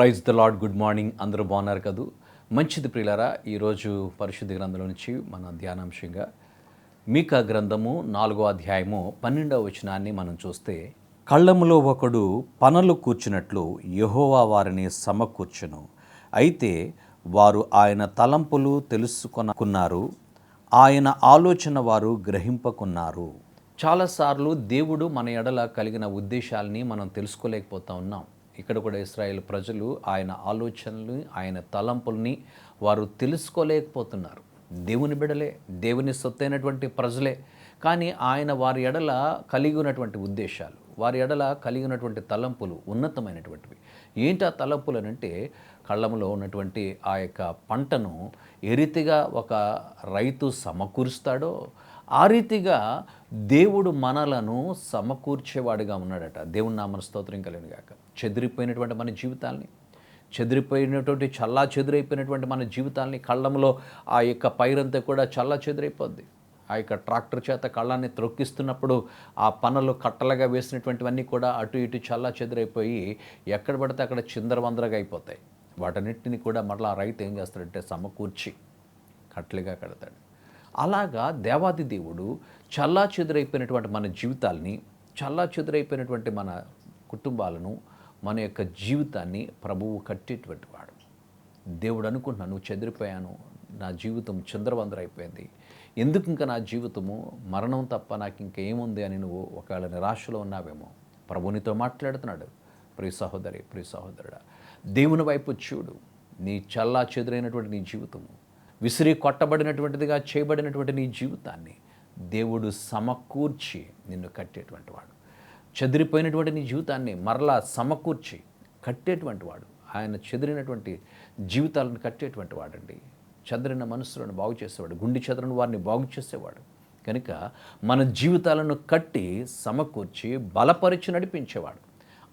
Praise the lord good morning. అందరూ బాగున్నారు కదూ? మంచిది ప్రియులరా ఈరోజు పరిశుద్ధ గ్రంథంలో నుంచి మన ధ్యానాంశంగా మీకా గ్రంథము నాలుగో అధ్యాయము పన్నెండవ వచనాన్ని మనం చూస్తే కళ్ళములో ఒకడు పనలు కూర్చున్నట్లు యెహోవా వారిని సమకూర్చును. అయితే వారు ఆయన తలంపులు తెలుసుకొనుకున్నారు ఆయన ఆలోచన వారు గ్రహింపకున్నారు. చాలాసార్లు దేవుడు మన ఎడల కలిగిన ఉద్దేశాలని మనం తెలుసుకోలేకపోతా ఉన్నాం. ఇక్కడ కూడా ఇస్రాయేల్ ప్రజలు ఆయన ఆలోచనలు ఆయన తలంపుల్ని వారు తెలుసుకోలేకపోతున్నారు. దేవుని బిడలే దేవుని సొత్తైనటువంటి ప్రజలే. కానీ ఆయన వారి ఎడల కలిగి ఉన్నటువంటి ఉద్దేశాలు వారి ఎడల కలిగి ఉన్నటువంటి తలంపులు ఉన్నతమైనటువంటివి. ఏంటి ఆ తలంపులు అని అంటే కళ్ళంలో ఉన్నటువంటి ఆ యొక్క పంటను ఎరితిగా ఒక రైతు సమకూరుస్తాడో ఆ రీతిగా దేవుడు మనలను సమకూర్చేవాడిగా ఉన్నాడట. దేవుని నామన స్తోత్రం కలిగినగాక చెదిరిపోయినటువంటి మన జీవితాల్ని చెదిరిపోయినటువంటి చల్లా చెదిరైపోయినటువంటి మన జీవితాల్ని కళ్ళంలో ఆ యొక్క పైరంతా కూడా చల్లా చెదిరైపోద్ది. ఆ యొక్క ట్రాక్టర్ చేత కళ్ళాన్ని త్రొక్కిస్తున్నప్పుడు ఆ పనులు కట్టలుగా వేసినటువంటివన్నీ కూడా అటు ఇటు చల్లా చెదిరైపోయి ఎక్కడ పడితే అక్కడ చిందరవందరగా అయిపోతాయి. వాటన్నిటిని కూడా మరలా రైతు ఏం చేస్తాడంటే సమకూర్చి కట్టలుగా కడతాడు. అలాగా దేవాది దేవుడు చల్లా చెదురైపోయినటువంటి మన జీవితాల్ని చల్లా చెదురైపోయినటువంటి మన కుటుంబాలను మన యొక్క జీవితాన్ని ప్రభువు కట్టేటువంటి వాడు. దేవుడు అనుకుంటున్నాను నువ్వు చెదిరిపోయాను నా జీవితం చంద్రవందరైపోయింది. ఎందుకు ఇంకా నా జీవితము మరణం తప్ప నాకు ఇంకేముంది అని నువ్వు ఒకవేళ నిరాశలో ఉన్నావేమో? ప్రభునితో మాట్లాడుతున్నాడు. ప్రియ సహోదరి ప్రియ సహోదరుడా దేవుని వైపు చూడు. నీ చల్లా చెదురైనటువంటి నీ జీవితము విసిరి కొట్టబడినటువంటిదిగా చేయబడినటువంటి నీ జీవితాన్ని దేవుడు సమకూర్చి నిన్ను కట్టేటువంటి వాడు. చెదిరిపోయినటువంటి నీ జీవితాన్ని మరలా సమకూర్చి కట్టేటువంటి వాడు. ఆయన చెదిరినటువంటి జీవితాలను కట్టేటువంటి వాడండి. చదిరిన మనసులను బాగు చేసేవాడు గుండె చెదరని వారిని బాగు చేసేవాడు. కనుక మన జీవితాలను కట్టి సమకూర్చి బలపరిచి నడిపించేవాడు.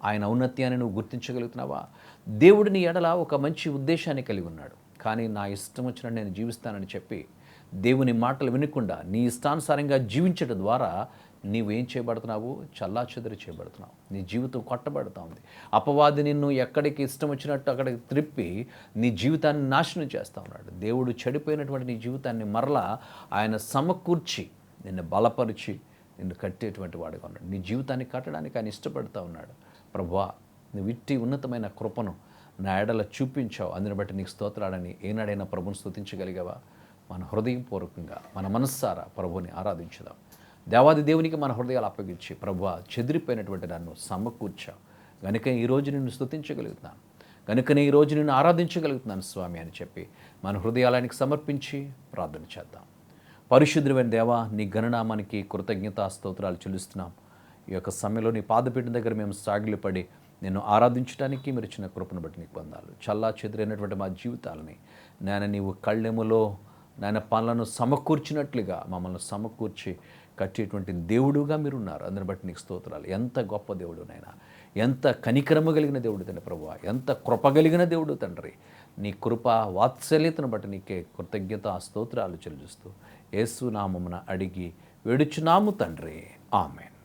ఆయన ఔన్నత్యాన్ని నువ్వు గుర్తించగలుగుతున్నావా? దేవుడిని ఎడల ఒక మంచి ఉద్దేశాన్ని కలిగి ఉన్నాడు. కానీ నా ఇష్టం వచ్చినట్టు నేను జీవిస్తానని చెప్పి దేవుని మాటలు వినకుండా నీ ఇష్టానుసారంగా జీవించడం ద్వారా నీవేం చేయబడుతున్నావు? చల్లా చెదరి చేయబడుతున్నావు. నీ జీవితం కొట్టబడుతూ ఉంది. అపవాది నిన్ను ఎక్కడికి ఇష్టం వచ్చినట్టు అక్కడికి త్రిప్పి నీ జీవితాన్ని నాశనం చేస్తూ ఉన్నాడు. దేవుడు చెడిపోయినటువంటి నీ జీవితాన్ని మరలా ఆయన సమకూర్చి నిన్ను బలపరిచి నిన్ను కట్టేటువంటి వాడుగా ఉన్నాడు. నీ జీవితాన్ని కట్టడానికి ఆయన ఇష్టపడుతూ ఉన్నాడు. ప్రభా నువ్వు ఇట్టి ఉన్నతమైన కృపను నా ఎడల చూపించావు. అందుని బట్టి నీకు స్తోత్రాలని ఏనాడైనా ప్రభుని స్తుతించగలిగావా? మన హృదయపూర్వకంగా మన మనస్సారా ప్రభుని ఆరాధించుదాం. దేవాది దేవునికి మన హృదయాలు అప్పగించి ప్రభు చెదిరిపోయినటువంటి నన్ను సమకూర్చావు. కనుక ఈరోజు నిన్ను స్తుతించగలుగుతున్నాను. కనుకనే ఈరోజు నిన్ను ఆరాధించగలుగుతున్నాను స్వామి అని చెప్పి మన హృదయాలానికి సమర్పించి ప్రార్థన చేద్దాం. పరిశుద్ధమైన దేవా నీ గణనామానికి కృతజ్ఞతా స్తోత్రాలు చెల్లిస్తున్నాం. ఈ యొక్క సమయంలో నీ పాదపీఠం దగ్గర మేము సాగిలిపడి నిన్ను ఆరాధించడానికి మీరు ఇచ్చిన కృపను బట్టి నీకు పొందాలి చల్లా చెదిరైనటువంటి మా జీవితాలని నాయన నీవు కళ్ళెములో నాయన పనులను సమకూర్చినట్లుగా మమ్మల్ని సమకూర్చి కట్టేటువంటి దేవుడుగా మీరు ఉన్నారు అందుని బట్టి నీకు స్తోత్రాలు. ఎంత గొప్ప దేవుడు నాయన. ఎంత కనికరము కలిగిన దేవుడు తండ్రి ప్రభు ఎంత కృప కలిగిన దేవుడు తండ్రి. నీ కృప వాత్సల్యతను బట్టి నీకే కృతజ్ఞత స్తోత్రాలు చెల్లిస్తూ యేసునామమున అడిగి వేడుచున్నాము తండ్రి. ఆమెన్.